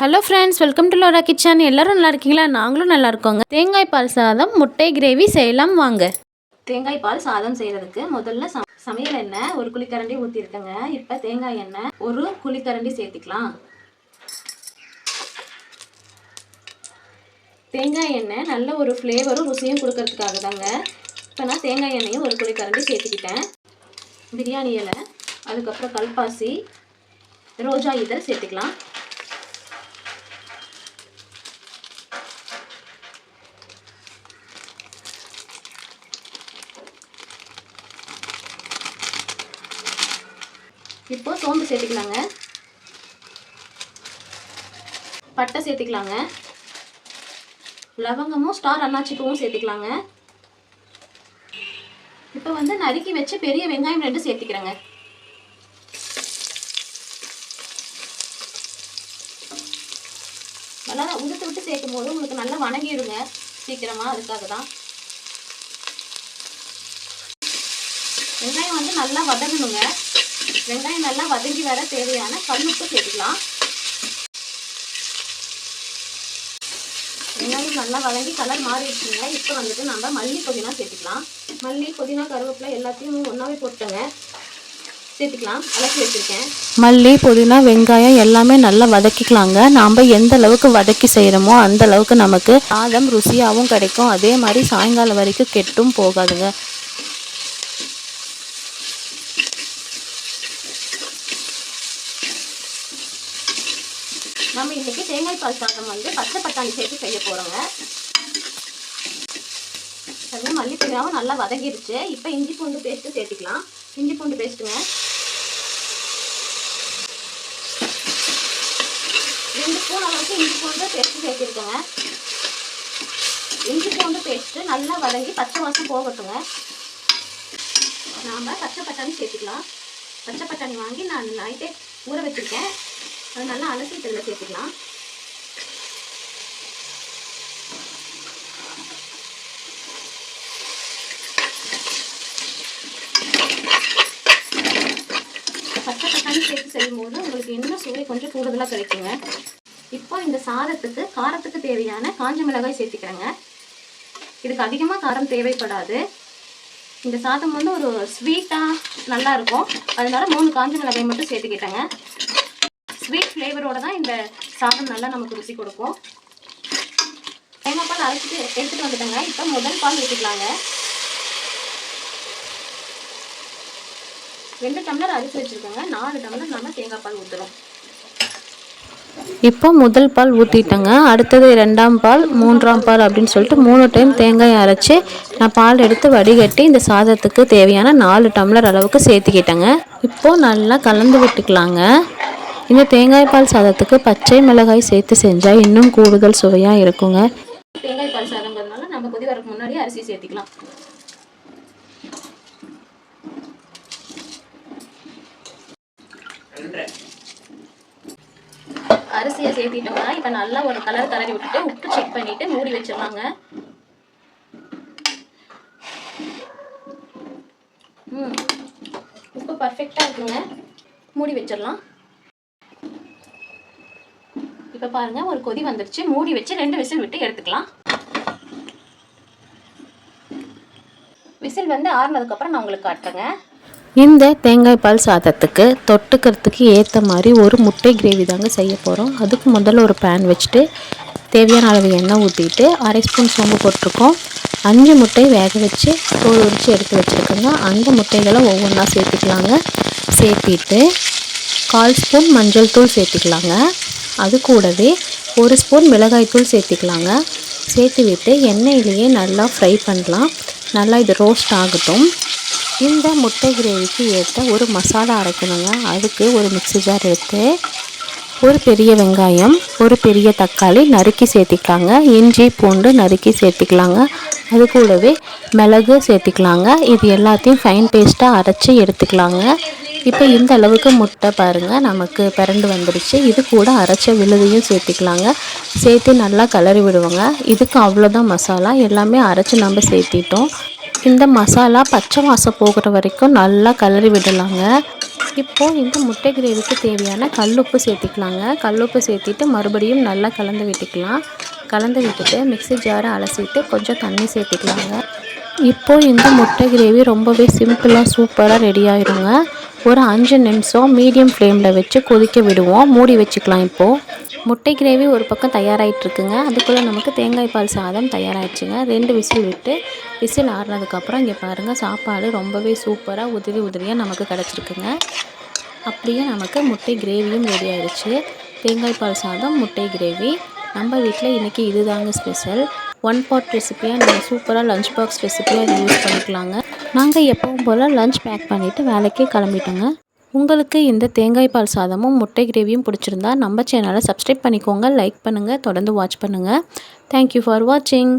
Hello friends welcome to Lora kitchen எல்லோரும் நல்லா இருக்கீங்களா? நாங்களும் நல்லா இருக்கோங்க. தேங்காய் பால் சாதம் முட்டை கிரேவி செய்யலாம் வாங்க. தேங்காய் பால் சாதம் செய்கிறதுக்கு முதல்ல சம சமையல் எண்ணெய் ஒரு குழிக்கரண்டி ஊற்றிருக்கேங்க இப்போ தேங்காய் எண்ணெய் ஒரு குழிக்கரண்டி சேர்த்துக்கலாம். தேங்காய் எண்ணெய் நல்ல ஒரு ஃப்ளேவரும் ருசியும் கொடுக்கறதுக்காக தாங்க இப்போ நான் தேங்காய் எண்ணெயும் ஒரு குழிக்கரண்டி சேர்த்துக்கிட்டேன். பிரியாணி இலை அதுக்கப்புறம் கல்பாசி ரோஜா இதழ் சேர்த்துக்கலாம். இப்போ சோம்பு சேர்த்துக்கலாங்க. பட்டை சேர்த்துக்கலாங்க. லவங்கமும் ஸ்டார் அன்னாச்சி பூவும் சேர்த்துக்கலாங்க. இப்போ வந்து நறுக்கி வச்சு பெரிய வெங்காயம் ரெண்டு சேர்த்துக்கிறேங்க. நல்லா உடுத்து விட்டு சேர்க்கும் போது உங்களுக்கு நல்லா வணங்கிடுங்க. சீக்கிரமா அதுக்காக தான். வெங்காயம் வந்து நல்லா வதங்கணுங்க. வெங்காயம் நல்லா வதங்கி வர தேவையான கல்லுப்பு சேர்த்துக்கலாம். வெங்காயம் நல்லா வதங்கி கலர் மாறிடுச்சுங்க. இப்போ வந்துட்டு நம்ம மல்லி புதினா சேர்த்துக்கலாம். மல்லி புதினா கருவேப்பிலை எல்லாத்தையும் ஒன்றாவே போட்டுங்க சேர்த்துக்கலாம். அலசி வச்சுருக்கேன். மல்லி புதினா வெங்காயம் எல்லாமே நல்லா வதக்கிக்கலாங்க. நாம் எந்த அளவுக்கு வதக்கி செய்கிறோமோ அந்த அளவுக்கு நமக்கு ஆதம் ருசியாகவும் கிடைக்கும். அதே மாதிரி சாயங்காலம் வரைக்கும் கெட்டும் போகாதுங்க. நம்ம இன்னைக்கு தேங்காய் பால் சாதம் வந்து பச்சை பட்டாணி சேர்த்து செய்ய போகிறோங்க அதுவும் மல்லி நல்லா வதங்கிடுச்சு இப்போ இஞ்சி பூண்டு பேஸ்ட்டு சேர்த்துக்கலாம். இஞ்சி பூண்டு பேஸ்ட்டுங்க ரெண்டு ஸ்பூன் அளவுக்கு இஞ்சி பூண்டு பேஸ்ட்டு சேர்த்துருக்கோங்க. இஞ்சி பூண்டு பேஸ்ட்டு நல்லா வதங்கி பச்சை வாசம் போகட்டுங்க. நாம் பச்சை பட்டாணி சேர்த்துக்கலாம். பச்சை பட்டாணி வாங்கி நான் நைட்டே ஊற வச்சுருக்கேன். அது நல்லா அலசி இதில் சேர்த்துக்கலாம். பச்சை தக்காளி சேர்த்து செய்யும்போது உங்களுக்கு இன்னும் சுவை கொஞ்சம் கூடுதலாக கிடைக்குங்க இப்போ இந்த சாதத்துக்கு காரத்துக்கு தேவையான காஞ்ச மிளகாய் சேர்த்துக்கிறேங்க. இதுக்கு அதிகமாக காரம் தேவைப்படாது. இந்த சாதம் வந்து ஒரு ஸ்வீட்டாக நல்லா இருக்கும். அதனால மூணு காஞ்ச மிளகாய் மட்டும் சேர்த்துக்கிட்டேங்க. ஸ்வீட் ஃப்ளேவரோட தான் இந்த சாதம் நல்லா நமக்கு ருசி கொடுக்கும். தேங்காய் பால் அரைச்சிட்டு எடுத்துகிட்டு வந்துட்டேங்க. இப்போ முதல் பால் ஊற்றிக்கலாங்க ரெண்டு டம்ளர் அரிசி வச்சுருக்கோங்க. நாலு டம்ளர் நம்ம தேங்காய் பால் ஊற்றுறோம் இப்போ முதல் பால் ஊற்றிட்டேங்க அடுத்தது ரெண்டாம் பால் மூன்றாம் பால் அப்படின்னு சொல்லிட்டு மூணு டைம் தேங்காய் அரைச்சி நான் பால் எடுத்து வடிகட்டி இந்த சாதத்துக்கு தேவையான நாலு டம்ளர் அளவுக்கு சேர்த்துக்கிட்டேங்க. இப்போது நல்லா கலந்து விட்டுக்கலாங்க. இந்த தேங்காய் பால் சாதத்துக்கு பச்சை மிளகாய் சேர்த்து செஞ்சால் இன்னும் கூடுதல் சுவையாக இருக்குங்க. தேங்காய் பால் சாதங்கிறதுனால நம்ம கொதி வரக்கு முன்னாடி அரிசி சேர்த்துக்கலாம். அரிசியை சேர்த்திட்டோம்னா இப்போ நல்லா ஒரு கலர் கலரி விட்டுட்டு உப்பு செக் பண்ணிட்டு மூடி வச்சிடலாங்க. ம். உப்பு பர்ஃபெக்டாக இருக்குங்க. மூடி வச்சிடலாம். இப்போ பாருங்கள் ஒரு கொதி வந்துருச்சு. மூடி வச்சு ரெண்டு விசில் விட்டு எடுத்துக்கலாம். விசில் வந்து ஆறுனதுக்கப்புறம் நான் உங்களுக்கு காட்டுறேங்க. இந்த தேங்காய் பால் சாதத்துக்கு தொட்டுக்கிறதுக்கு ஏற்ற மாதிரி ஒரு முட்டை கிரேவி தாங்க செய்ய போகிறோம் அதுக்கு முதல்ல ஒரு பேன் வச்சுட்டு தேவையான அளவு எண்ணெய் ஊற்றிட்டு அரை ஸ்பூன் சோம்பு போட்டிருக்கோம். அஞ்சு முட்டை வேக வச்சு தோல் உரித்து எடுத்து வச்சுருக்கோங்க. அந்த முட்டைகளை ஒவ்வொன்றா சேர்த்துக்கலாங்க. சேர்த்திட்டு கால் ஸ்பூன் மஞ்சள் தூள் சேர்த்துக்கலாங்க. அது கூடவே ஒரு ஸ்பூன் மிளகாய்த்தூள் சேர்த்துக்கலாங்க. சேர்த்து விட்டு எண்ணெயிலேயே நல்லா ஃப்ரை பண்ணலாம். நல்லா இது ரோஸ்ட் ஆகட்டும். இந்த முட்டை கிரேவிக்கு ஏற்ற ஒரு மசாலா அரைக்கணுங்க. அதுக்கு ஒரு மிக்ஸி ஜார் எடுத்து ஒரு பெரிய வெங்காயம் ஒரு பெரிய தக்காளி நறுக்கி சேர்த்திக்கலாங்க. இஞ்சி பூண்டு நறுக்கி சேர்த்திக்கலாங்க. அது கூடவே மிளகு சேர்த்திக்கலாங்க. இது எல்லாத்தையும் ஃபைன் பேஸ்ட்டாக அரைச்சி எடுத்துக்கலாங்க. இப்போ இந்த அளவுக்கு முட்டை பாருங்கள் நமக்கு பிறண்டு வந்துடுச்சு. இது கூட அரைச்ச விழுதையும் சேர்த்திக்கலாங்க. சேர்த்து நல்லா கலரி விடுவோங்க. இதுக்கு அவ்வளோதான் மசாலா. எல்லாமே அரைச்சி நம்ம சேர்த்திட்டோம். இந்த மசாலா பச்சை வாசம் போகிற வரைக்கும் நல்லா கிளறி விடலாங்க. இப்போது இந்த முட்டை கிரேவிக்கு தேவையான கல்லுப்பு சேர்த்திக்கலாங்க. கல்லுப்பு சேர்த்திட்டு மறுபடியும் நல்லா கலந்து விட்டுக்கலாம். கலந்து விட்டுட்டு மிக்ஸி ஜாரை அலசிட்டு கொஞ்சம் தண்ணி சேர்த்திக்கலாங்க. இப்போது இந்த முட்டை கிரேவி ரொம்பவே சிம்பிளாக சூப்பராக ரெடி ஆயிருங்க. ஒரு அஞ்சு நிமிஷம் மீடியம் ஃப்ளேமில் வச்சு கொதிக்க விடுவோம். மூடி வச்சுக்கலாம் இப்போது முட்டை கிரேவி ஒரு பக்கம் தயாராகிட்ருக்குங்க அதுக்குள்ளே நமக்கு தேங்காய் பால் சாதம் தயாராகிடுச்சுங்க ரெண்டு விசில் விட்டு விசில் ஆறுனதுக்கப்புறம் இங்கே பாருங்கள் சாப்பாடு ரொம்பவே சூப்பராக உதிரி உதிரியாக நமக்கு கிடச்சிருக்குங்க. அப்படியே நமக்கு முட்டை கிரேவியும் ரெடி ஆயிடுச்சு தேங்காய் பால் சாதம் முட்டை கிரேவி. நம்ம வீட்டில் இன்றைக்கி இதுதாங்க ஸ்பெஷல் ஒன் பாட் ரெசிப்பியாக நீங்கள் சூப்பராக லஞ்ச் பாக்ஸ் ரெசிப்பியாக இதை யூஸ் பண்ணிக்கலாங்க. நாங்கள் எப்பவும் போல் லஞ்ச் பேக் பண்ணிவிட்டு வேலைக்கே கிளம்பிட்டோங்க. உங்களுக்கு இந்த தேங்காய் பால் சாதமும் முட்டை கிரேவியும் பிடிச்சிருந்தா நம்ம சேனலை சப்ஸ்கிரைப் பண்ணிக்கோங்க லைக் பண்ணுங்கள் தொடர்ந்து வாட்ச் பண்ணுங்கள் தேங்க்யூ ஃபார் வாட்சிங்